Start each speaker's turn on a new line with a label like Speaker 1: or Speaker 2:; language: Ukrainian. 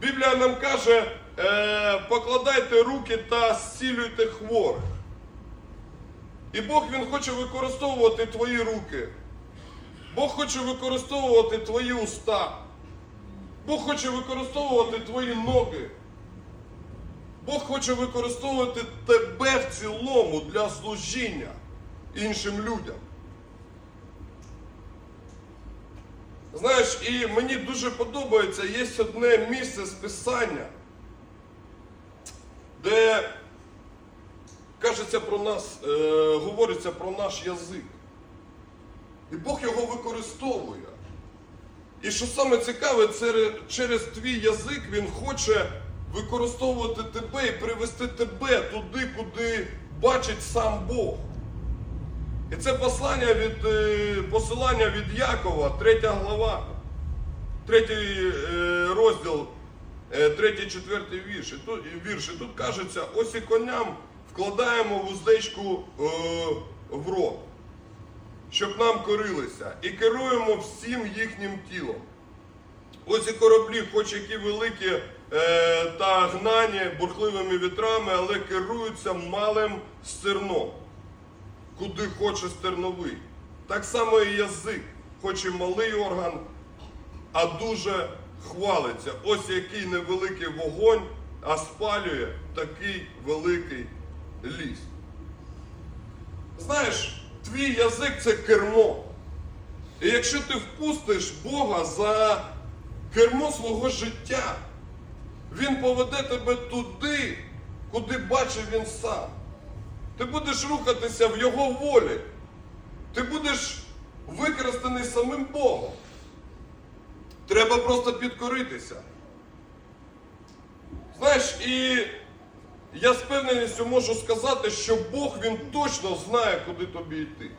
Speaker 1: Біблія нам каже, е, покладайте руки та зцілюйте хворих. І Бог Він хоче використовувати твої руки. Бог хоче використовувати твої уста. Бог хоче використовувати твої ноги. Бог хоче використовувати тебе в цілому для служіння іншим людям. Знаєш, і мені дуже подобається, є одне місце з Писання, де кажеться про нас, е, говориться про наш язик. І Бог його використовує. І що саме цікаве, це через твій язик він хоче використовувати тебе і привести тебе туди, куди бачить сам Бог. І це послання від, е, посилання від Якова, третя глава, третій е, розділ, е, третій, четвертий вірш. Тут, і вірш. І тут кажеться, ось і коням вкладаємо вуздечку е, в рот, щоб нам корилися, і керуємо всім їхнім тілом. Ось і кораблі, хоч які великі е, та гнані бурхливими вітрами, але керуються малим стерном куди хоче стерновий. Так само і язик, хоч і малий орган, а дуже хвалиться. Ось який невеликий вогонь, а спалює такий великий ліс. Знаєш, твій язик це кермо. І якщо ти впустиш Бога за кермо свого життя, Він поведе тебе туди, куди бачив він сам. Ти будеш рухатися в Його волі. Ти будеш використаний самим Богом. Треба просто підкоритися. Знаєш, і я з певненістю можу сказати, що Бог він точно знає, куди тобі йти.